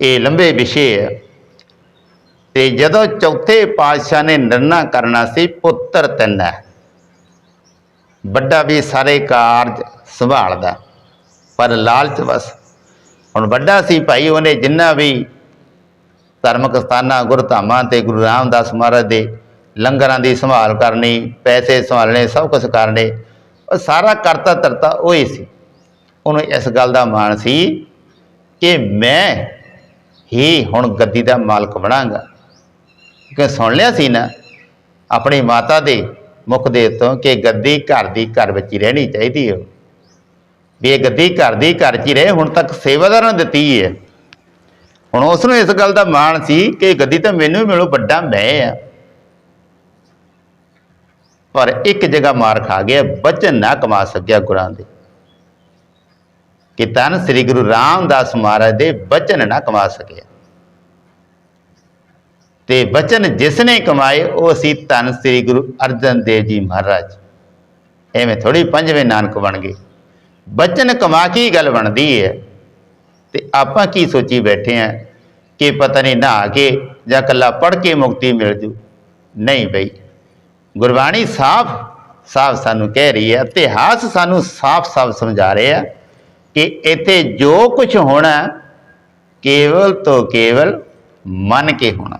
ਇਹ ਲੰਬੇ ਵਿਸ਼ੇ ਹੈ ਤੇ ਜਦੋਂ ਚੌਥੇ ਪਾਤਸ਼ਾਹ ਨੇ ਨਿਰਣਾ ਕਰਨਾ ਸੀ, ਪੁੱਤਰ ਤਿੰਨ ਵੱਡਾ ਵੀ ਸਾਰੇ ਕਾਰਜ ਸੰਭਾਲਦਾ, ਪਰ ਲਾਲਚ ਵਸ। ਹੁਣ ਵੱਡਾ ਸੀ ਭਾਈ, ਉਹਨੇ ਜਿੰਨਾ ਵੀ ਧਰਮਕ ਸਥਾਨਾਂ, ਗੁਰਧਾਮਾਂ ਤੇ ਗੁਰੂ ਰਾਮਦਾਸ ਮਹਾਰਾਜ ਦੇ ਲੰਗਰਾਂ ਦੀ ਸੰਭਾਲ ਕਰਨੀ, ਪੈਸੇ ਸੰਭਾਲਣੇ, ਸਭ ਕੁਝ ਕਰਨੇ ਉਹ ਸਾਰਾ ਕਰਤਾ ਧਰਤਾ ਉਹ ਹੀ ਸੀ। ਉਹਨੂੰ ਇਸ ਗੱਲ ਦਾ ਮਾਣ ਸੀ ਕਿ ਮੈਂ ਹੀ ਹੁਣ ਗੱਦੀ ਦਾ ਮਾਲਕ ਬਣਾਂਗਾ। ਕਿ ਸੁਣ ਲਿਆ ਸੀ ਨਾ, ਆਪਣੀ ਮਾਤਾ ਦੇ ਮੁਖ ਦੇ ਤੋਂ ਕਿ ਗੱਦੀ ਘਰ ਦੀ ਘਰ ਵਿੱਚ ਹੀ ਰਹਿਣੀ ਚਾਹੀਦੀ ਹੈ। ਵੀ ਇਹ ਗੱਦੀ ਘਰ ਦੀ ਘਰ 'ਚ ਹੀ ਰਹੇ, ਹੁਣ ਤੱਕ ਸੇਵਾਦਾਰਾਂ ਨੂੰ ਦਿੱਤੀ ਹੈ ਹੁਣ ਉਸ ਨੂੰ ਇਸ ਗੱਲ ਦਾ ਮਾਣ ਸੀ ਕਿ ਗੱਦੀ ਤਾਂ ਮੈਨੂੰ ਹੀ ਮਿਲੂ, ਵੱਡਾ ਮੈਂ ਆ ਪਰ ਇੱਕ ਜਗ੍ਹਾ ਮਾਰ ਖਾ ਗਿਆ, ਬਚਨ ਨਾ ਕਮਾ ਸਕਿਆ ਗੁਰਾਂ ਦੇ। ਕਿ ਤਨ ਸ੍ਰੀ ਗੁਰੂ ਰਾਮਦਾਸ ਮਹਾਰਾਜ ਦੇ ਬਚਨ ਨਾ ਕਮਾ ਸਕਿਆ। ਤੇ ਬਚਨ ਜਿਸ ਨੇ ਕਮਾਏ, ਉਹ ਸੀ ਤਨ ਸ੍ਰੀ ਗੁਰੂ ਅਰਜਨ ਦੇਵ ਜੀ ਮਹਾਰਾਜ। ਐਵੇਂ ਥੋੜੀ ਪੰਜਵੇਂ ਨਾਨਕ ਬਣ ਗਏ। ਬਚਨ ਕਮਾ ਕੇ ਗੱਲ ਬਣਦੀ ਹੈ ਤੇ ਆਪਾਂ ਕੀ ਸੋਚੀ ਬੈਠੇ ਆ ਕਿ ਪਤਾ ਨਹੀਂ ਨਹਾ ਕੇ ਜਾਂ ਕੱਲਾ ਪੜ ਕੇ ਮੁਕਤੀ ਮਿਲ ਜੂ? ਨਹੀਂ ਬਈ। ਗੁਰਬਾਣੀ ਸਾਫ਼ ਸਾਫ਼ ਸਾਨੂੰ ਕਹਿ ਰਹੀ ਹੈ, ਇਤਿਹਾਸ ਸਾਨੂੰ ਸਾਫ਼-ਸਾਫ਼ ਸਮਝਾ ਰਿਹਾ ਕਿ ਇੱਥੇ ਜੋ ਕੁਝ ਹੋਣਾ ਕੇਵਲ ਤੋਂ ਕੇਵਲ ਮੰਨ ਕੇ ਹੋਣਾ।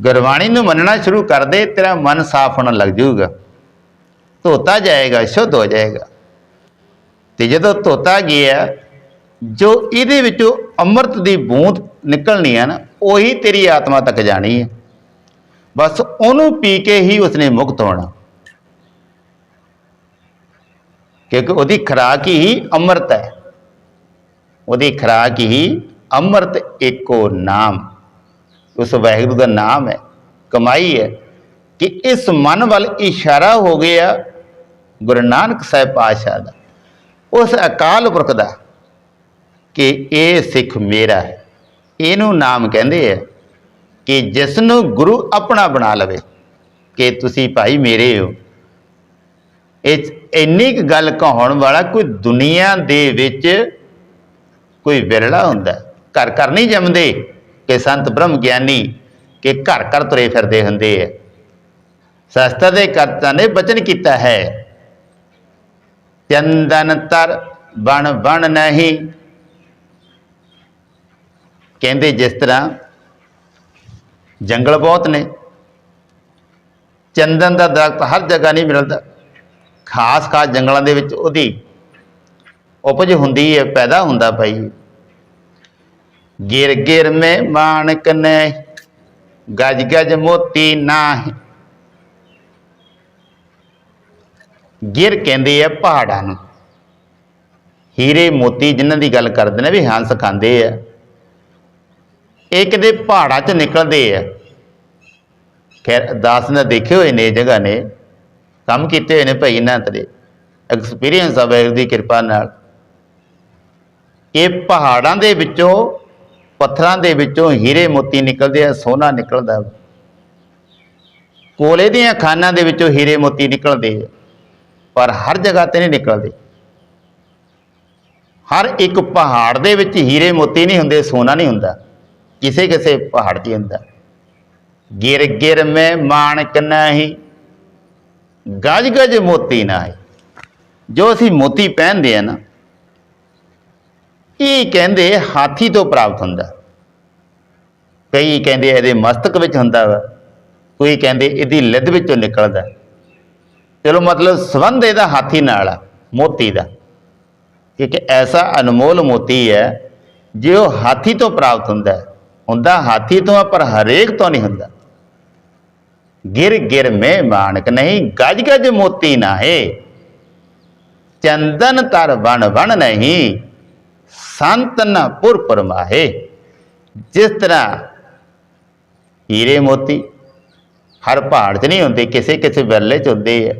ਗੁਰਬਾਣੀ ਨੂੰ ਮੰਨਣਾ ਸ਼ੁਰੂ ਕਰ ਦੇ ਤੇਰਾ ਮਨ ਸਾਫ਼ ਹੋਣ ਲੱਗ ਜਾਊਗਾ। ਧੋਤਾ ਜਾਏਗਾ, ਸ਼ੁੱਧ ਹੋ ਜਾਏਗਾ। ਤੇ ਜਦੋਂ ਧੋਤਾ ਗਿਆ, ਜੋ ਇਹਦੇ ਵਿੱਚੋਂ ਅੰਮ੍ਰਿਤ ਦੀ ਬੂੰਦ ਨਿਕਲਣੀ ਹੈ ਨਾ, ਉਹੀ ਤੇਰੀ ਆਤਮਾ ਤੱਕ ਜਾਣੀ ਹੈ। ਬਸ ਉਹਨੂੰ ਪੀ ਕੇ ਹੀ ਉਸਨੇ ਮੁਕਤ ਹੋਣਾ। ਕਿਉਂਕਿ ਉਹਦੀ ਖੁਰਾਕ ਹੀ ਅੰਮ੍ਰਿਤ ਹੈ। ਉਹਦੀ ਖੁਰਾਕ ਹੀ ਅੰਮ੍ਰਿਤ ਏਕੋ ਨਾਮ। ਉਸ ਵਾਹਿਗੁਰੂ ਦਾ ਨਾਮ ਹੈ, ਕਮਾਈ ਹੈ ਕਿ ਇਸ ਮਨ ਵੱਲ ਇਸ਼ਾਰਾ ਹੋ ਗਿਆ ਗੁਰੂ ਨਾਨਕ ਸਾਹਿਬ ਪਾਤਸ਼ਾਹ ਦਾ। ਉਸ ਅਕਾਲ ਪੁਰਖ ਦਾ ਕਿ ਇਹ ਸਿੱਖ ਮੇਰਾ ਹੈ। ਇਹਨੂੰ ਨਾਮ ਕਹਿੰਦੇ ਆ ਕਿ ਜਿਸ ਨੂੰ ਗੁਰੂ ਆਪਣਾ ਬਣਾ ਲਵੇ, ਕਿ ਤੁਸੀਂ ਭਾਈ ਮੇਰੇ ਹੋ। ਇਹ ਇੰਨੀ ਕੁ ਗੱਲ ਕਹਾਉਣ ਵਾਲਾ ਕੋਈ ਦੁਨੀਆ ਦੇ ਵਿੱਚ ਕੋਈ ਵਿਰਲਾ ਹੁੰਦਾ ਘਰ ਘਰ ਨਹੀਂ ਜੰਮਦੇ ਕਿ ਸੰਤ ਬ੍ਰਹਮ ਗਿਆਨੀ ਕਿ ਘਰ ਘਰ ਤੁਰੇ ਫਿਰਦੇ ਹੁੰਦੇ ਆ। ਸ਼ਾਸਤਰ ਦੇ ਕਰਤਾ ਨੇ ਬਚਨ ਕੀਤਾ ਹੈ, ਚੰਦਨ ਤਰ ਬਣ ਬਣ ਨਹੀਂ। ਕਹਿੰਦੇ ਜਿਸ ਤਰ੍ਹਾਂ ਜੰਗਲ ਬਹੁਤ ਨੇ। ਚੰਦਨ ਦਾ ਦਰਖਤ ਹਰ ਜਗ੍ਹਾ ਨਹੀਂ ਮਿਲਦਾ। ਖਾਸ ਖਾਸ ਜੰਗਲਾਂ ਦੇ ਵਿੱਚ ਉਹਦੀ ਉਪਜ ਹੁੰਦੀ ਹੈ, ਪੈਦਾ ਹੁੰਦਾ ਭਾਈ। ਗਿਰ ਗਿਰ ਮੇ ਮਾਨਕ ਨੇ ਗਜ ਗਜ ਮੋਤੀ ਨਾਹੀ। ਗਿਰ ਕਹਿੰਦੇ ਆ ਪਹਾੜਾਂ ਨੂੰ। ਹੀਰੇ ਮੋਤੀ ਜਿਨ੍ਹਾਂ ਦੀ ਗੱਲ ਕਰਦੇ ਨੇ ਵੀ ਹੰਸ ਖਾਂਦੇ ਆ। ਇਹ ਕਿਤੇ ਪਹਾੜਾਂ 'ਚ ਨਿਕਲਦੇ ਆ। ਖੈਰ, ਦਾਸ ਨੇ ਦੇਖੇ ਹੋਏ ਨੇ ਜਗ੍ਹਾ ਨੇ। ਕੰਮ ਕੀਤੇ ਹੋਏ ਨੇ ਭਾਈ ਇਹਨਾਂ ਤੇ। ਐਕਸਪੀਰੀਅੰਸ ਆ ਵਾਹਿਗੁਰੂ ਦੀ ਕਿਰਪਾ ਨਾਲ। ਇਹ ਪਹਾੜਾਂ ਦੇ ਵਿੱਚੋਂ, ਪੱਥਰਾਂ ਦੇ ਵਿੱਚੋਂ ਹੀਰੇ ਮੋਤੀ ਨਿਕਲਦੇ ਆ, ਸੋਨਾ ਨਿਕਲਦਾ। ਕੋਲੇ ਦੀਆਂ ਖਾਨਾਂ ਦੇ ਵਿੱਚੋਂ ਹੀਰੇ ਮੋਤੀ ਨਿਕਲਦੇ ਆ। ਪਰ ਹਰ ਜਗ੍ਹਾ ਤੇ ਨਹੀਂ ਨਿਕਲਦੇ। ਹਰ ਇੱਕ ਪਹਾੜ ਦੇ ਵਿੱਚ ਹੀਰੇ ਮੋਤੀ ਨਹੀਂ ਹੁੰਦੇ, ਸੋਨਾ ਨਹੀਂ ਹੁੰਦਾ। ਕਿਸੇ ਕਿਸੇ ਪਹਾੜ 'ਤੇ ਹੁੰਦਾ ਗਿਰ ਗਿਰ ਮੈਂ ਮਾਣਕ ਨਹੀਂ ਗਜ ਗਜ ਮੋਤੀ ਨਾਹੀ। ਜੋ ਅਸੀਂ ਮੋਤੀ ਪਹਿਨਦੇ ਆ ਨਾ, ਇਹ ਕਹਿੰਦੇ ਹਾਥੀ ਤੋਂ ਪ੍ਰਾਪਤ ਹੁੰਦਾ। ਕਈ ਕਹਿੰਦੇ ਇਹਦੇ ਮਸਤਕ ਵਿੱਚ ਹੁੰਦਾ ਵਾ, ਕੋਈ ਕਹਿੰਦੇ ਇਹਦੀ ਲਿੱਦ ਵਿੱਚੋਂ ਨਿਕਲਦਾ। ਚਲੋ ਮਤਲਬ ਸੰਬੰਧ ਇਹਦਾ ਹਾਥੀ ਨਾਲ ਆ, ਮੋਤੀ ਦਾ। ਇੱਕ ਐਸਾ ਅਨਮੋਲ ਮੋਤੀ ਹੈ, ਜੋ ਹਾਥੀ ਤੋਂ ਪ੍ਰਾਪਤ ਹੁੰਦਾ ਹੈ ਹੁੰਦਾ, ਹਾਥੀ ਤੋਂ ਆ, ਪਰ ਹਰੇਕ ਤੋਂ ਨਹੀਂ ਹੁੰਦਾ। ਗਿਰ ਗਿਰ ਮੇ ਮਾਨਕ ਨਹੀਂ ਗਜ ਗਜ ਮੋਤੀ ਨਾਹੇ। ਚੰਦਨ ਤਰ ਵਣ ਬਣ ਨਹੀਂ, ਸੰਤ ਨ ਪੁਰ ਪਰਮਾਹੇ। ਜਿਸ ਤਰ੍ਹਾਂ ਹੀਰੇ ਮੋਤੀ, ਹਰ ਪਹਾੜ 'ਚ ਨਹੀਂ ਹੁੰਦੇ ਕਿਸੇ ਕਿਸੇ ਵਿਰਲੇ 'ਚ ਹੁੰਦੇ ਆ।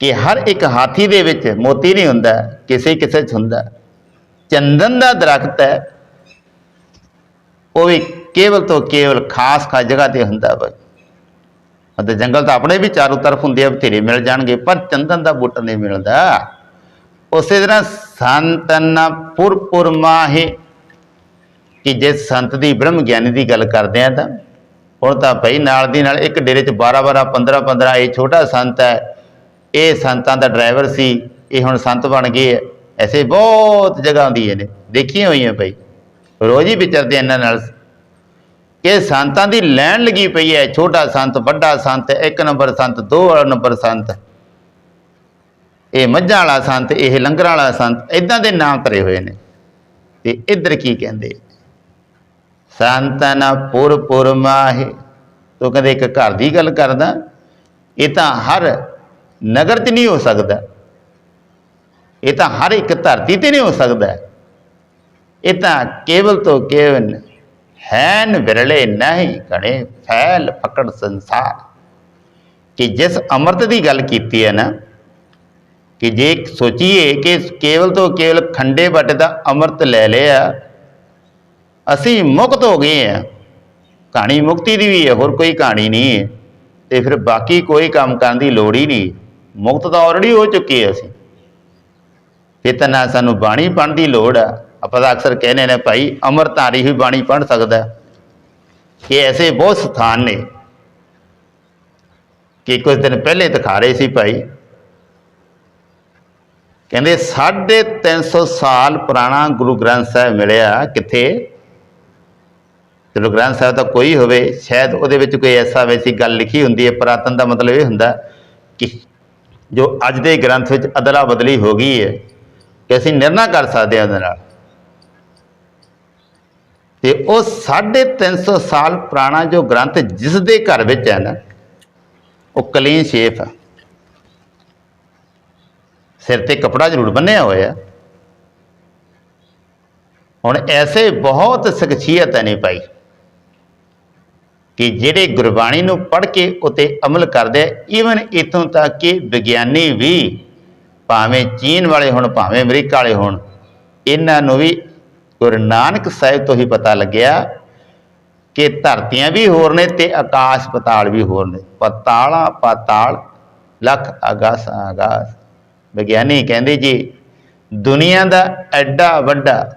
ਕਿ ਹਰ ਇੱਕ ਹਾਥੀ ਦੇ ਵਿੱਚ ਮੋਤੀ ਨਹੀਂ ਹੁੰਦਾ ਕਿਸੇ ਕਿਸੇ 'ਚ ਹੁੰਦਾ। ਚੰਦਨ ਦਾ ਦਰਖਤ ਹੈ ਉਹ ਵੀ ਕੇਵਲ ਤੋਂ ਕੇਵਲ ਖਾਸ ਖਾਸ ਜਗ੍ਹਾ ਤੇ ਹੁੰਦਾ ਵਾ। ਅਤੇ ਜੰਗਲ ਤਾਂ ਆਪਣੇ ਵੀ ਚਾਰੋਂ ਤਰਫ ਹੁੰਦੇ ਆ, ਬਥੇਰੇ ਮਿਲ ਜਾਣਗੇ, ਪਰ ਚੰਦਨ ਦਾ ਬੂਟਾ ਨਹੀਂ ਮਿਲਦਾ। ਉਸੇ ਤਰ੍ਹਾਂ ਸੰਤਨ ਪੁਰਪੁਰ ਮਾਹੇ। ਕਿ ਜੇ ਸੰਤ ਦੀ ਬ੍ਰਹਮ ਗਿਆਨੀ ਦੀ ਗੱਲ ਕਰਦੇ ਆ ਤਾਂ, ਹੁਣ ਤਾਂ ਭਈ ਨਾਲ ਦੀ ਨਾਲ ਇੱਕ ਡੇਰੇ 'ਚ 12 12 15 15 ਇਹ ਛੋਟਾ ਸੰਤ ਹੈ। ਇਹ ਸੰਤਾਂ ਦਾ ਡਰਾਈਵਰ ਸੀ, ਇਹ ਹੁਣ ਸੰਤ ਬਣ ਗਏ ਹੈ ਐਸੇ ਬਹੁਤ ਜਗ੍ਹਾ ਹੁੰਦੀਆਂ ਨੇ ਦੇਖੀਆਂ ਹੋਈਆਂ ਭਈ। ਰੋਜ਼ ਹੀ ਵਿਚਰਦੇ ਇਹਨਾਂ ਨਾਲ। ਇਹ ਸੰਤਾਂ ਦੀ ਲੈਣ ਲੱਗੀ ਪਈ ਹੈ। ਛੋਟਾ ਸੰਤ, ਵੱਡਾ ਸੰਤ, ਇੱਕ ਨੰਬਰ ਸੰਤ, ਦੋ ਨੰਬਰ ਸੰਤ। ਇਹ ਮੱਝਾਂ ਵਾਲਾ ਸੰਤ, ਇਹ ਲੰਗਰਾਂ ਵਾਲਾ ਸੰਤ ਇਦਾਂ ਦੇ ਨਾਮ ਤਰੇ ਹੋਏ ਨੇ। ਤੇ ਇੱਧਰ ਕੀ ਕਹਿੰਦੇ? ਸੰਤਨ ਪੁਰ ਪੁਰ ਮਾਹੇ। ਤੋ ਕਹਿੰਦੇ ਇੱਕ ਘਰ ਦੀ ਗੱਲ ਕਰਦਾ? ਇਹ ਤਾਂ ਹਰ ਨਗਰ 'ਚ ਨਹੀਂ ਹੋ ਸਕਦਾ। ਇਹ ਤਾਂ ਹਰ ਇੱਕ ਧਰਤੀ ਤੇ ਨਹੀਂ ਹੋ ਸਕਦਾ। ਇਹ ਤਾਂ ਕੇਵਲ ਤੋਂ ਕੇਵਲ ਹੈਨ ਵਿਰਲੇ ਨਹੀਂ ਕਣੇ ਫੈਲ ਫਕੜ ਸੰਸਾਰ। ਕਿ ਜਿਸ ਅੰਮ੍ਰਿਤ ਦੀ ਗੱਲ ਕੀਤੀ ਹੈ ਨਾ, ਕਿ ਜੇ ਸੋਚੀਏ ਕਿ ਕੇਵਲ ਤੋਂ ਕੇਵਲ ਖੰਡੇ ਵੱਟ ਦਾ ਅੰਮ੍ਰਿਤ ਲੈ ਲਿਆ, ਅਸੀਂ ਮੁਕਤ ਹੋ ਗਏ ਆ ਕਹਾਣੀ ਮੁਕਤੀ ਦੀ ਵੀ ਹੈ, ਹੋਰ ਕੋਈ ਕਹਾਣੀ ਨਹੀਂ ਹੈ। ਤੇ ਫਿਰ ਬਾਕੀ ਕੋਈ ਕੰਮ ਕਰਨ ਦੀ ਲੋੜ ਹੀ ਨਹੀਂ। ਮੁਕਤ ਤਾਂ ਆਲਰੇਡੀ ਹੋ ਚੁੱਕੀ ਹੈ ਅਸੀਂ। ਫਿਰ ਤਾਂ ਨਾ ਸਾਨੂੰ ਬਾਣੀ ਪੜ੍ਹਨ ਦੀ ਲੋੜ ਆ। ਆਪਾਂ ਤਾਂ ਅਕਸਰ ਕਹਿੰਦੇ ਨੇ ਭਾਈ ਅੰਮ੍ਰਿਤਧਾਰੀ ਹੀ ਬਾਣੀ ਪੜ੍ਹ ਸਕਦਾ ਹੈ। ਇਹ ਐਸੇ ਬਹੁਤ ਸਥਾਨ ਨੇ ਕਿ ਕੁਝ ਦਿਨ ਪਹਿਲੇ ਦਿਖਾ ਰਹੇ ਸੀ ਭਾਈ। ਕਹਿੰਦੇ 350 ਸਾਲ ਪੁਰਾਣਾ ਗੁਰੂ ਗ੍ਰੰਥ ਸਾਹਿਬ ਮਿਲਿਆ ਕਿੱਥੇ? ਗੁਰੂ ਗ੍ਰੰਥ ਸਾਹਿਬ ਤਾਂ ਕੋਈ ਹੋਵੇ, ਸ਼ਾਇਦ ਉਹਦੇ ਵਿੱਚ ਕੋਈ ਐਸਾ ਵੈਸੀ ਗੱਲ ਲਿਖੀ ਹੁੰਦੀ ਹੈ, ਪੁਰਾਤਨ ਦਾ ਮਤਲਬ ਇਹ ਹੁੰਦਾ ਕਿ ਜੋ ਅੱਜ ਦੇ ਗ੍ਰੰਥ ਵਿੱਚ ਅਦਲਾ ਬਦਲੀ ਹੋ ਗਈ ਹੈ, ਕਿ ਅਸੀਂ ਨਿਰਣਾ ਕਰ ਸਕਦੇ ਹਾਂ ਉਹਦੇ ਨਾਲ। ਤੇ ਉਹ 350 ਸਾਲ ਪੁਰਾਣਾ ਜੋ ਗ੍ਰੰਥ ਜਿਸ ਦੇ ਘਰ ਵਿੱਚ ਹੈ ਨਾ, ਉਹ ਕਲੀਨ ਸ਼ੇਫ ਹੈ ਸਿਰ ਤੇ ਕਪੜਾ ਜ਼ਰੂਰ ਬੰਨਿਆ ਹੋਇਆ। ਹੁਣ ਐਸੇ ਬਹੁਤ ਸ਼ਖਸੀਅਤ ਨੇ ਭਾਈ, ਕਿ ਜਿਹੜੇ ਗੁਰਬਾਣੀ ਨੂੰ ਪੜ੍ਹ ਕੇ ਉਤੇ ਅਮਲ ਕਰਦੇ ਈਵਨ ਇਥੋਂ ਤੱਕ ਕਿ ਵਿਗਿਆਨੀ ਵੀ, ਭਾਵੇਂ ਚੀਨ ਵਾਲੇ ਹੋਣ, ਭਾਵੇਂ ਅਮਰੀਕਾ ਵਾਲੇ ਹੋਣ, ਇਹਨਾਂ ਨੂੰ ਵੀ ਗੁਰੂ ਨਾਨਕ ਸਾਹਿਬ ਤੋਂ ਹੀ ਪਤਾ ਲੱਗਿਆ ਕਿ ਧਰਤੀਆਂ ਵੀ ਹੋਰ ਨੇ ਤੇ ਆਕਾਸ਼ ਪਤਾਲ ਵੀ ਹੋਰ ਨੇ। ਪਤਾਲਾ, ਪਤਾਲ, ਲੱਖ ਆਗਾਸ ਆਗਾਸ। ਵਿਗਿਆਨੀ ਕਹਿੰਦੇ ਜੀ, ਦੁਨੀਆ ਦਾ ਐਡਾ ਵੱਡਾ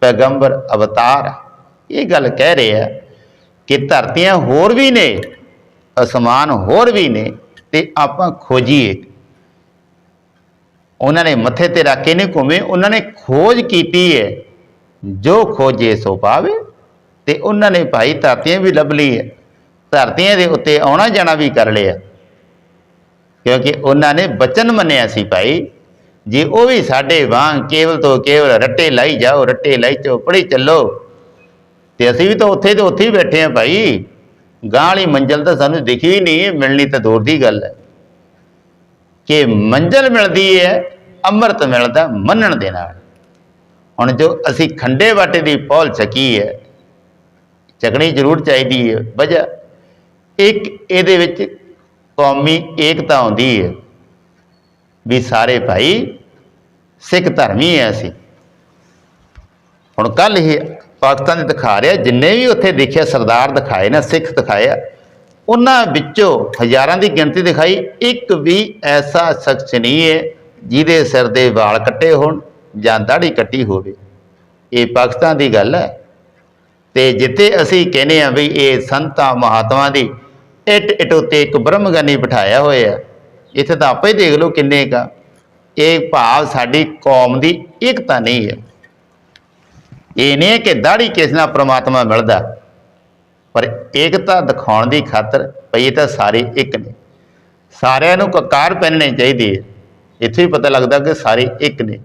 ਪੈਗੰਬਰ, ਅਵਤਾਰ, ਇਹ ਗੱਲ ਕਹਿ ਰਹੇ ਆ ਕਿ ਧਰਤੀਆਂ ਹੋਰ ਵੀ ਨੇ, ਅਸਮਾਨ ਹੋਰ ਵੀ ਨੇ ਤੇ ਆਪਾਂ ਖੋਜੀਏ। ਉਹਨਾਂ ਨੇ ਮੱਥੇ ਤੇ ਰੱਖ ਕੇ ਨਹੀਂ ਘੁੰਮੇ, ਉਹਨਾਂ ਨੇ ਖੋਜ ਕੀਤੀ ਹੈ ਜੋ ਖੋਜੇ ਸੋ ਪਾਵੇ, ਤੇ ਉਹਨਾਂ ਨੇ ਭਾਈ ਧਰਤੀਆਂ ਵੀ ਲੱਭ ਲਈ ਹੈ ਧਰਤੀਆਂ ਦੇ ਉੱਤੇ ਆਉਣਾ ਜਾਣਾ ਵੀ ਕਰ ਲਿਆ। ਕਿਉਂਕਿ ਉਹਨਾਂ ਨੇ ਬਚਨ ਮੰਨਿਆ ਸੀ ਭਾਈ, ਜੇ ਉਹ ਵੀ ਸਾਡੇ ਵਾਂਗ ਕੇਵਲ ਤੋਂ ਕੇਵਲ ਰੱਟੇ ਲਾਈ ਜਾਓ, ਰੱਟੇ ਲਾਈ ਚੋਪੜੀ ਚੱਲੋ, ਤੇ ਅਸੀਂ ਵੀ ਤਾਂ ਉੱਥੇ ਤੇ ਉੱਥੇ ਹੀ ਬੈਠੇ ਆ ਭਾਈ। ਗਾਂ ਵਾਲੀ ਮੰਜ਼ਲ ਤਾਂ ਸਾਨੂੰ ਦਿਖੀ ਹੀ ਨਹੀਂ, ਮਿਲਣੀ ਤਾਂ ਦੂਰ ਦੀ ਗੱਲ ਹੈ। ਕਿ ਮੰਜ਼ਲ ਮਿਲਦੀ ਹੈ, ਅੰਮ੍ਰਿਤ ਮਿਲਦਾ ਮੰਨਣ ਦੇ ਨਾਲ। ਹੁਣ ਜੋ ਅਸੀਂ ਖੰਡੇ ਵਾਟੇ ਦੀ ਪੌਲ ਚੱਕੀ ਹੈ, ਚੱਕਣੀ ਜ਼ਰੂਰ ਚਾਹੀਦੀ ਹੈ। ਵਜ੍ਹਾ, ਇੱਕ ਇਹਦੇ ਵਿੱਚ ਕੌਮੀ ਏਕਤਾ ਆਉਂਦੀ ਹੈ ਵੀ ਸਾਰੇ ਭਾਈ ਸਿੱਖ ਧਰਮੀ ਹੈ ਅਸੀਂ। ਹੁਣ ਕੱਲ ਹੀ ਪਾਕਿਸਤਾਨ ਦੇ ਦਿਖਾ ਰਿਹਾ, ਜਿੰਨੇ ਵੀ ਉੱਥੇ ਦੇਖਿਆ ਸਰਦਾਰ ਦਿਖਾਏ ਨਾ, ਸਿੱਖ ਦਿਖਾਇਆ ਉਹਨਾਂ ਵਿੱਚੋਂ ਹਜ਼ਾਰਾਂ ਦੀ ਗਿਣਤੀ ਦਿਖਾਈ, ਇੱਕ ਵੀ ਐਸਾ ਸ਼ਖਸ ਨਹੀਂ ਹੈ ਜਿਹਦੇ ਸਿਰ ਦੇ ਵਾਲ ਕੱਟੇ ਹੋਣ। ਜਾਂ ਦਾੜੀ ਕੱਟੀ ਹੋਵੇ। ਇਹ ਪਾਕਿਸਤਾਨ ਦੀ ਗੱਲ ਹੈ। ਤੇ ਜਿੱਥੇ ਅਸੀਂ ਕਹਿੰਦੇ ਆ ਵੀ ਇਹ ਸੰਤਾਂ ਮਹਾਤਮਾ ਦੀ ਇਟ ਇਟ ਉੱਤੇ ਇੱਕ ਬ੍ਰਹਮਗਨੀ ਬਿਠਾਇਆ ਹੋਇਆ ਇੱਥੇ ਤਾਂ ਆਪੇ ਦੇਖ ਲਓ ਕਿੰਨੇ ਕਾ ਇਹ ਭਾਵ ਸਾਡੀ ਕੌਮ ਦੀ ਇਕਤਾ ਨਹੀਂ ਹੈ। ਇਹ ਨਹੀਂ ਹੈ ਕਿ ਦਾੜੀ ਕਿਸ ਨਾਲ ਪ੍ਰਮਾਤਮਾ ਮਿਲਦਾ। ਪਰ ਏਕਤਾ ਦਿਖਾਉਣ ਦੀ ਖਾਤਰ ਭਈ ਤਾਂ ਸਾਰੇ ਇੱਕ ਨੇ। ਸਾਰਿਆਂ ਨੂੰ ਕਕਾਰ ਪਹਿਨਣੇ ਚਾਹੀਦੀ ਹੈ ਇੱਥੇ ਹੀ ਪਤਾ ਲੱਗਦਾ ਕਿ ਸਾਰੇ ਇੱਕ ਨੇ।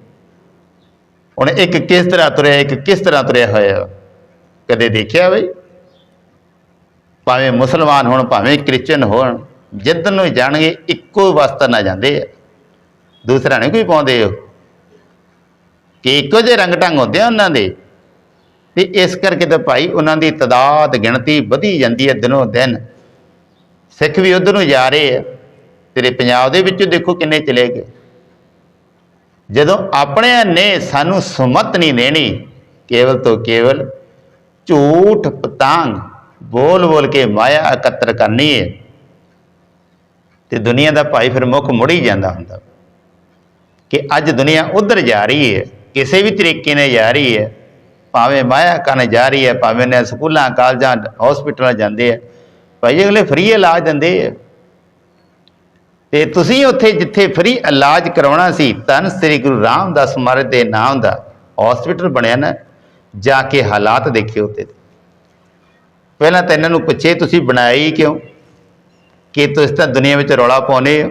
ਹੁਣ ਇੱਕ ਕਿਸ ਤਰ੍ਹਾਂ ਤੁਰਿਆ, ਇੱਕ ਕਿਸ ਤਰ੍ਹਾਂ ਤੁਰਿਆ ਹੋਇਆ? ਕਦੇ ਦੇਖਿਆ ਬਈ? ਭਾਵੇਂ ਮੁਸਲਮਾਨ ਹੋਣ, ਭਾਵੇਂ ਕ੍ਰਿਸਚਨ ਹੋਣ ਜਿੱਦਨ ਨੂੰ ਜਾਣਗੇ, ਇੱਕੋ ਵਸਤਰ ਨਾ ਜਾਂਦੇ ਆ। ਦੂਸਰਾ ਨਹੀਂ ਕੋਈ ਪਾਉਂਦੇ ਉਹ। ਕਿ ਇੱਕੋ ਜਿਹੇ ਰੰਗ ਢੰਗ ਹੁੰਦੇ ਆ ਉਹਨਾਂ ਦੇ। ਤੇ ਇਸ ਕਰਕੇ ਤਾਂ ਭਾਈ ਉਹਨਾਂ ਦੀ ਤਦਾਦ, ਗਿਣਤੀ ਵਧੀ ਜਾਂਦੀ ਹੈ ਦਿਨੋਂ ਦਿਨ। ਸਿੱਖ ਵੀ ਉਧਰ ਨੂੰ ਜਾ ਰਹੇ ਆ। ਤੇਰੇ ਪੰਜਾਬ ਦੇ ਵਿੱਚੋਂ ਦੇਖੋ ਕਿੰਨੇ ਚਲੇ ਗਏ। ਜਦੋਂ ਆਪਣਿਆਂ ਨੇ ਸਾਨੂੰ ਸੁਮਤ ਨਹੀਂ ਦੇਣੀ, ਕੇਵਲ ਤੋਂ ਕੇਵਲ ਝੂਠ ਪਤੰਗ ਬੋਲ ਬੋਲ ਕੇ ਮਾਇਆ ਇਕੱਤਰ ਕਰਨੀ ਹੈ ਤੇ ਦੁਨੀਆ ਦਾ ਭਾਈ ਫਿਰ ਮੁੱਖ ਮੁੜੀ ਜਾਂਦਾ ਹੁੰਦਾ। ਕਿ ਅੱਜ ਦੁਨੀਆ ਉਧਰ ਜਾ ਰਹੀ ਹੈ ਕਿਸੇ ਵੀ ਤਰੀਕੇ ਨਾਲ ਜਾ ਰਹੀ ਹੈ ਭਾਵੇਂ ਮਾਇਆ ਕਰਨ ਜਾ ਰਹੀ ਹੈ ਭਾਵੇਂ ਨੇ ਸਕੂਲਾਂ, ਕਾਲਜਾਂ ਹਸਪੀਟਲਾਂ ਜਾਂਦੇ ਆ। ਭਾਈ ਅਗਲੇ ਫ੍ਰੀ ਇਲਾਜ ਦਿੰਦੇ ਆ। ਤੇ ਤੁਸੀਂ ਉੱਥੇ ਜਿੱਥੇ ਫ੍ਰੀ ਇਲਾਜ ਕਰਾਉਣਾ ਸੀ ਤਨ ਸ੍ਰੀ ਗੁਰੂ ਰਾਮਦਾਸ ਮਹਾਰਾਜ ਦੇ ਨਾਮ ਦਾ ਹਸਪੀਟਲ ਬਣਿਆ ਨਾ, ਜਾ ਕੇ ਹਾਲਾਤ ਦੇਖਿਓ ਉੱਤੇ ਪਹਿਲਾਂ ਤਾਂ ਇਹਨਾਂ ਨੂੰ ਪੁੱਛੇ, ਤੁਸੀਂ ਬਣਾਇਆ ਹੀ ਕਿਉਂ? ਕਿ ਤੁਸੀਂ ਤਾਂ ਦੁਨੀਆ ਵਿੱਚ ਰੌਲਾ ਪਾਉਂਦੇ ਹੋ?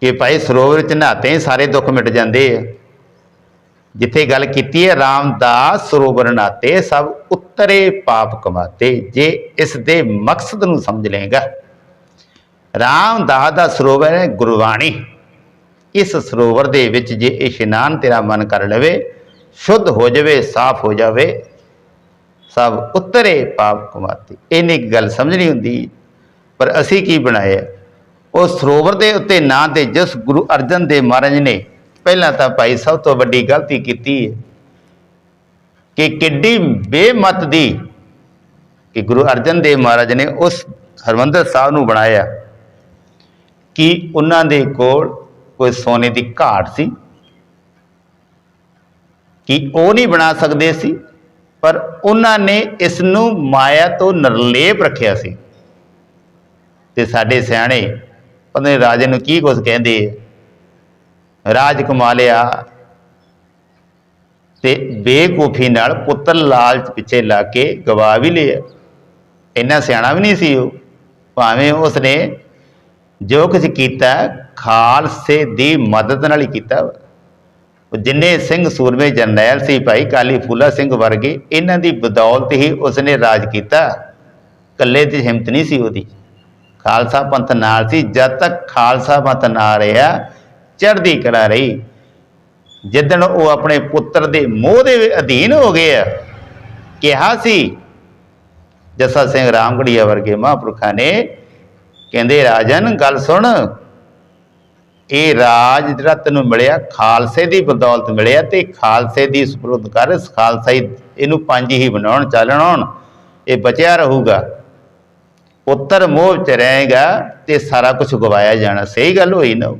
ਕਿ ਭਾਈ ਸਰੋਵਰ ਚ ਨਹਾਤੇ ਸਾਰੇ ਦੁੱਖ ਮਿਟ ਜਾਂਦੇ ਆ? ਜਿੱਥੇ ਗੱਲ ਕੀਤੀ ਹੈ, ਰਾਮਦਾਸ ਸਰੋਵਰ ਨਾਤੇ ਸਭ ਉੱਤਰੇ ਪਾਪ ਕਮਾਤੇ, ਜੇ ਇਸ ਦੇ ਮਕਸਦ ਨੂੰ ਸਮਝ ਲਏਗਾ। ਰਾਮਦਾਸ ਦਾ ਸਰੋਵਰ ਹੈ ਗੁਰਬਾਣੀ। ਇਸ ਸਰੋਵਰ ਦੇ ਵਿੱਚ ਜੇ ਇਸ਼ਨਾਨ ਤੇਰਾ ਮਨ ਕਰ ਲਵੇ, ਸ਼ੁੱਧ ਹੋ ਜਾਵੇ, ਸਾਫ਼ ਹੋ ਜਾਵੇ, ਸਭ ਉੱਤਰੇ ਪਾਪ ਕਮਾਤੇ। ਇਹਨੇ ਇੱਕ ਗੱਲ ਸਮਝਣੀ ਹੁੰਦੀ, ਪਰ ਅਸੀਂ ਕੀ ਬਣਾਇਆ ਉਹ ਸਰੋਵਰ ਦੇ ਉੱਤੇ ਨਾਂ ਤੇ ਜਿਸ ਗੁਰੂ ਅਰਜਨ ਦੇਵ ਮਹਾਰਾਜ ਨੇ ਪਹਿਲਾਂ ਤਾਂ ਭਾਈ ਸਭ ਤੋਂ ਵੱਡੀ ਗਲਤੀ ਕੀਤੀ ਹੈ ਕਿ ਕਿੱਡੀ ਬੇਮਤ ਦੀ ਕਿ ਗੁਰੂ ਅਰਜਨ ਦੇਵ ਮਹਾਰਾਜ ਨੇ ਉਸ ਹਰਮੰਦਰ ਸਾਹਿਬ ਨੂੰ ਬਣਾਇਆ। ਕਿ ਉਹਨਾਂ ਦੇ ਕੋਲ ਕੋਈ ਸੋਨੇ ਦੀ ਘਾਟ ਸੀ? ਕਿ ਉਹ ਨਹੀਂ ਬਣਾ ਸਕਦੇ ਸੀ? ਪਰ ਉਹਨਾਂ ਨੇ ਇਸ ਨੂੰ ਮਾਇਆ ਤੋਂ ਨਿਰਲੇਪ ਰੱਖਿਆ ਸੀ। ਤੇ ਸਾਡੇ ਸਿਆਣੇ ਪਤਾ ਰਾਜੇ ਨੂੰ ਕੀ ਕੁਝ ਕਹਿੰਦੇ? ਰਾਜ ਕਮਾ ਲਿਆ ਤੇ ਬੇਕੂਫੀ ਨਾਲ ਪੁੱਤਰ ਲਾਲਚ ਪਿੱਛੇ ਲਾ ਕੇ ਗਵਾ ਵੀ ਲਿਆ। ਇੰਨਾ ਸਿਆਣਾ ਵੀ ਨਹੀਂ ਸੀ ਉਹ। ਭਾਵੇਂ ਉਸਨੇ ਜੋ ਕੁਝ ਕੀਤਾ, ਖਾਲਸੇ ਦੀ ਮਦਦ ਨਾਲ ਹੀ ਕੀਤਾ। ਜਿੰਨੇ ਸਿੰਘ ਸੂਰਮੇ ਜਰਨੈਲ ਸੀ ਭਾਈ, ਕਾਲੀ ਫੂਲਾ ਸਿੰਘ ਵਰਗੇ, ਇਹਨਾਂ ਦੀ ਬਦੌਲਤ ਹੀ ਉਸਨੇ ਰਾਜ ਕੀਤਾ। ਇਕੱਲੇ ਦੀ ਹਿੰਮਤ ਨਹੀਂ ਸੀ ਉਹਦੀ। ਖਾਲਸਾ ਪੰਥ ਨਾਲ ਸੀ, ਜਦ ਤੱਕ ਖਾਲਸਾ ਪੰਥ ਨਾ ਰਿਹਾ, ਚੜ੍ਹਦੀ ਕਲਾ ਰਹੀ। ਜਿੱਦਣ ਉਹ ਆਪਣੇ ਪੁੱਤਰ ਦੇ ਮੋਹ ਦੇ ਅਧੀਨ ਹੋ ਗਏ ਆ, ਕਿਹਾ ਸੀ, ਜੱਸਾ ਸਿੰਘ ਰਾਮਗੜੀਆ ਵਰਗੇ ਮਹਾਂਪੁਰਖਾਂ ਨੇ ਕਹਿੰਦੇ, ਰਾਜਨ, ਗੱਲ ਸੁਣ। ਇਹ ਰਾਜ ਜਿਹੜਾ ਤੈਨੂੰ ਮਿਲਿਆ, ਖਾਲਸੇ ਦੀ ਬਦੌਲਤ ਮਿਲਿਆ ਤੇ ਖਾਲਸੇ ਦੀ ਸਪੁਰਦ ਕਰ, ਇਸ ਖਾਲਸਾ ਹੀ ਇਹਨੂੰ ਪੰਜ ਹੀ ਬਣਾਉਣ ਚੱਲਣ ਇਹ ਬਚਿਆ ਰਹੂਗਾ। ਪੁੱਤਰ ਮੋਹ ਚ ਰਹੇਗਾ ਤੇ ਸਾਰਾ ਕੁਝ ਗਵਾਇਆ ਜਾਣਾ। ਸਹੀ ਗੱਲ ਹੋਈ ਨਾ। ਉਹ।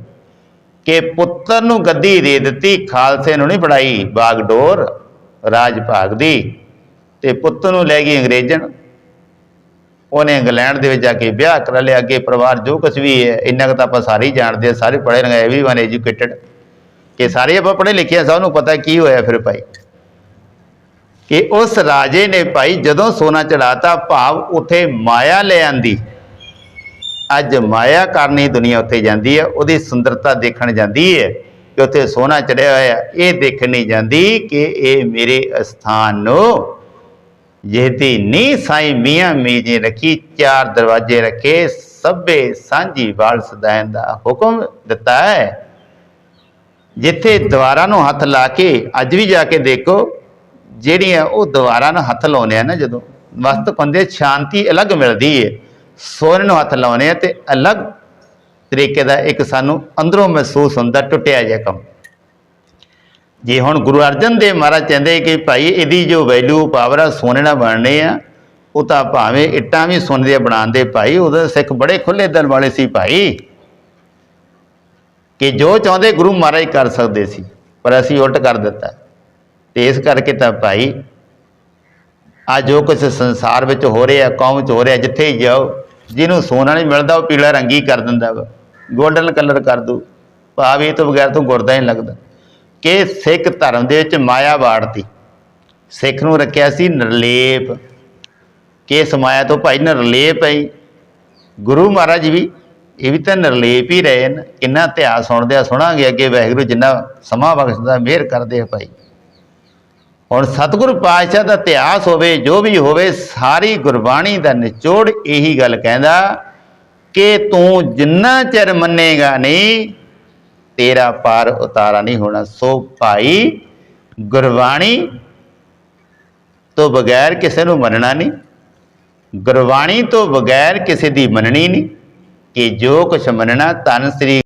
ਕਿ ਪੁੱਤਰ ਨੂੰ ਗੱਦੀ ਦੇ ਦਿੱਤੀ, ਖਾਲਸੇ ਨੂੰ ਨਹੀਂ ਫੜਾਈ, ਬਾਗਡੋਰ ਰਾਜ ਭਾਗ ਦੀ ਤੇ ਪੁੱਤ ਨੂੰ ਲੈ ਗਈ ਅੰਗਰੇਜ਼ਣ। ਉਹਨੇ ਇੰਗਲੈਂਡ ਦੇ ਵਿੱਚ ਜਾ ਕੇ ਵਿਆਹ ਕਰਾ ਲਿਆ, ਅੱਗੇ ਪਰਿਵਾਰ ਜੋ ਕੁਝ ਵੀ ਹੈ, ਇੰਨਾ ਕੁ ਤਾਂ ਆਪਾਂ ਸਾਰੇ ਹੀ ਜਾਣਦੇ ਹਾਂ, ਸਾਰੇ ਪੜ੍ਹੇ ਲਿਖੇ ਵੀ ਵਨ ਐਜੂਕੇਟਡ ਕਿ ਸਾਰੇ ਆਪਾਂ ਪੜ੍ਹੇ ਲਿਖੇ ਆ, ਸਭ ਨੂੰ ਪਤਾ ਕੀ ਹੋਇਆ ਫਿਰ ਭਾਈ? ਕਿ ਉਸ ਰਾਜੇ ਨੇ ਭਾਈ ਜਦੋਂ ਸੋਨਾ ਚੜਾਤਾ ਭਾਵ ਉਥੇ ਮਾਇਆ ਲੈ ਆਂਦੀ। ਅੱਜ ਮਾਇਆ ਕਰਨੀ ਦੁਨੀਆ ਉੱਤੇ ਜਾਂਦੀ ਹੈ, ਉਹਦੀ ਸੁੰਦਰਤਾ ਦੇਖਣ ਜਾਂਦੀ ਹੈ, ਕਿ ਉੱਥੇ ਸੋਨਾ ਚੜਿਆ ਹੋਇਆ, ਇਹ ਦੇਖਣ ਨਹੀਂ ਜਾਂਦੀ ਕਿ ਇਹ ਮੇਰੇ ਅਸਥਾਨ ਨੂੰ ਜਿਹਦੀ ਨੀ ਸਾਈ ਮੀਆਂ ਮੀਜੀ ਰੱਖੀ, ਚਾਰ ਦਰਵਾਜ਼ੇ ਰੱਖੇ, ਸਭੇ ਸਾਂਝੀ ਵਾਲ ਸਦਾਇਨ ਦਾ ਹੁਕਮ ਦਿੱਤਾ ਹੈ। ਜਿੱਥੇ ਦੀਵਾਰਾਂ ਨੂੰ ਹੱਥ ਲਾ ਕੇ ਅੱਜ ਵੀ ਜਾ ਕੇ ਦੇਖੋ, ਜਿਹੜੀਆਂ ਉਹ ਦੀਵਾਰਾਂ ਨੂੰ ਹੱਥ ਲਾਉਂਦੇ ਆ ਨਾ ਜਦੋਂ, ਮਸਤ ਬੰਦੇ ਸ਼ਾਂਤੀ ਅਲੱਗ ਮਿਲਦੀ ਹੈ ਸੋਨੇ ਨੂੰ ਹੱਥ ਲਾਉਨੇ ਆ ਤੇ ਅਲੱਗ ਤਰੀਕੇ ਦਾ ਇੱਕ ਸਾਨੂੰ ਅੰਦਰੋਂ ਮਹਿਸੂਸ ਹੁੰਦਾ, ਟੁੱਟਿਆ ਜਿਹਾ ਕੰਮ। ਜੇ ਹੁਣ ਗੁਰੂ ਅਰਜਨ ਦੇਵ ਮਹਾਰਾਜ ਕਹਿੰਦੇ ਕਿ ਭਾਈ ਇਹਦੀ ਜੋ ਵੈਲਿਊ ਪਾਵਰ ਆ, ਸੋਨੇ ਨਾਲ ਬਣਨੇ ਆ, ਉਹ ਤਾਂ ਭਾਵੇਂ ਇੱਟਾਂ ਵੀ ਸੋਨੇ ਦੀਆਂ ਬਣਾਉਂਦੇ ਭਾਈ, ਉਹਦੇ ਸਿੱਖ ਬੜੇ ਖੁੱਲੇ ਦਿਲ ਵਾਲੇ ਸੀ ਭਾਈ। ਕਿ ਜੋ ਚਾਹੁੰਦੇ ਗੁਰੂ ਮਹਾਰਾਜ ਕਰ ਸਕਦੇ ਸੀ, ਪਰ ਅਸੀਂ ਉਲਟ ਕਰ ਦਿੱਤਾ। ਤੇ ਇਸ ਕਰਕੇ ਤਾਂ ਭਾਈ ਆ ਜੋ ਕੁਝ ਸੰਸਾਰ ਵਿੱਚ ਹੋ ਰਿਹਾ, ਕੌਮ 'ਚ ਹੋ ਰਿਹਾ, ਜਿੱਥੇ ਹੀ ਜਾਓ, ਜਿਹਨੂੰ ਸੋਨਾ ਨਹੀਂ ਮਿਲਦਾ, ਉਹ ਪੀਲਾ ਰੰਗੀ ਕਰ ਦਿੰਦਾ ਵਾ। ਗੋਲਡਨ ਕਲਰ ਕਰ ਦੂ। ਭਾਵ ਇਹ ਤੋਂ ਬਗੈਰ ਤੋਂ ਗੁਰਦਾ ਹੀ ਨਹੀਂ ਲੱਗਦਾ। ਕਿ ਸਿੱਖ ਧਰਮ ਦੇ ਵਿੱਚ ਮਾਇਆ ਵਾੜਤੀ। ਸਿੱਖ ਨੂੰ ਰੱਖਿਆ ਸੀ ਨਿਰਲੇਪ। ਕਿ ਇਸ ਮਾਇਆ ਤੋਂ ਭਾਈ ਨਿਰਲੇਪ ਹੈ ਹੀ। ਗੁਰੂ ਮਹਾਰਾਜ ਵੀ, ਇਹ ਵੀ ਤਾਂ ਨਿਰਲੇਪ ਹੀ ਰਹੇ ਨੇ। ਕਿੰਨਾ ਇਤਿਹਾਸ ਸੁਣਦੇ ਆ, ਸੁਣਾਂਗੇ ਅੱਗੇ ਵਾਹਿਗੁਰੂ ਜਿੰਨਾ ਸਮਾਂ ਬਖਸ਼ਦਾ, ਮਿਹਰ ਕਰਦੇ ਆ ਭਾਈ। ਹੁਣ ਸਤਿਗੁਰੂ ਪਾਤਸ਼ਾਹ ਦਾ ਇਤਿਹਾਸ ਹੋਵੇ, ਜੋ ਵੀ ਹੋਵੇ, ਸਾਰੀ ਗੁਰਬਾਣੀ ਦਾ ਨਿਚੋੜ ਇਹੀ ਗੱਲ ਕਹਿੰਦਾ ਕਿ ਤੂੰ ਜਿੰਨਾ ਚਿਰ ਮੰਨੇਗਾ ਨਹੀਂ ਤੇਰਾ ਪਾਰ ਉਤਾਰਾ ਨਹੀਂ ਹੋਣਾ। ਸੋ ਭਾਈ ਗੁਰਬਾਣੀ ਤੋਂ ਬਗੈਰ ਕਿਸੇ ਨੂੰ ਮੰਨਣਾ ਨਹੀਂ। ਗੁਰਬਾਣੀ ਤੋਂ ਬਗੈਰ ਕਿਸੇ ਦੀ ਮੰਨਣੀ ਨਹੀਂ। ਕਿ ਜੋ ਕੁਛ ਮੰਨਣਾ ਤਨ ਸ੍ਰੀ